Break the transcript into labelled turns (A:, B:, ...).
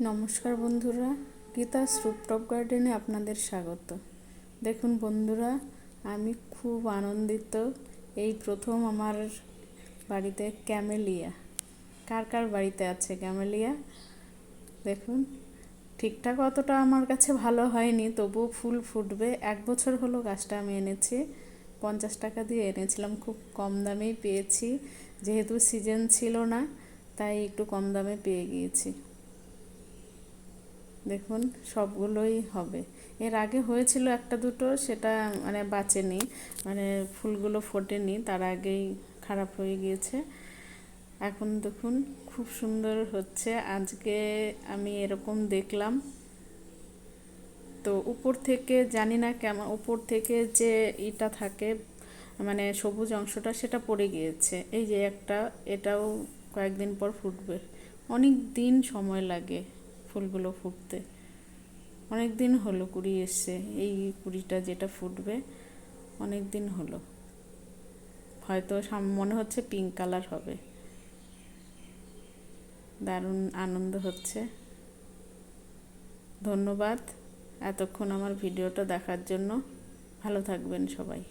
A: নমস্কার বন্ধুরা, গীতা রুপটপ গার্ডেনে আপনাদের স্বাগত। দেখুন বন্ধুরা, আমি খুব আনন্দিত এই প্রথম আমার বাড়িতে ক্যামেলিয়া। কার কার বাড়িতে আছে ক্যামেলিয়া? দেখুন, ঠিকঠাক অতটা আমার কাছে ভালো হয়নি, তবুও ফুল ফুটবে। এক বছর হলো গাছটা আমি এনেছি, পঞ্চাশ টাকা দিয়ে এনেছিলাম, খুব কম দামেই পেয়েছি। যেহেতু সিজন ছিল না, তাই একটু কম দামে পেয়ে গিয়েছি। দেখুন, সবগুলোই হবে। এর আগে হয়েছিল একটা দুটো, সেটা মানে বাঁচেনি মানে ফুলগুলো ফোটেনি, তার আগেই খারাপ হয়ে গিয়েছে। এখন দেখুন, খুব সুন্দর হচ্ছে। আজকে আমি এরকম দেখলাম। তো উপর থেকে, জানি না কেমন, উপর থেকে যে ইটা থাকে মানে সবুজ অংশটা, সেটা পড়ে গিয়েছে। এই যে একটা, এটাও কয়েকদিন পর ফুটবে। অনেক দিন সময় লাগে। ফুলগুলো ফুটতে। অনেক দিন হলো কুড়ি এসছে, এই কুড়িটা যেটা ফুটবে অনেক দিন হলো। হয়তো মনে হচ্ছে পিঙ্ক কালার হবে। দারুণ আনন্দ হচ্ছে। ধন্যবাদ এতক্ষণ আমার ভিডিওটা দেখার জন্য। ভালো থাকবেন সবাই।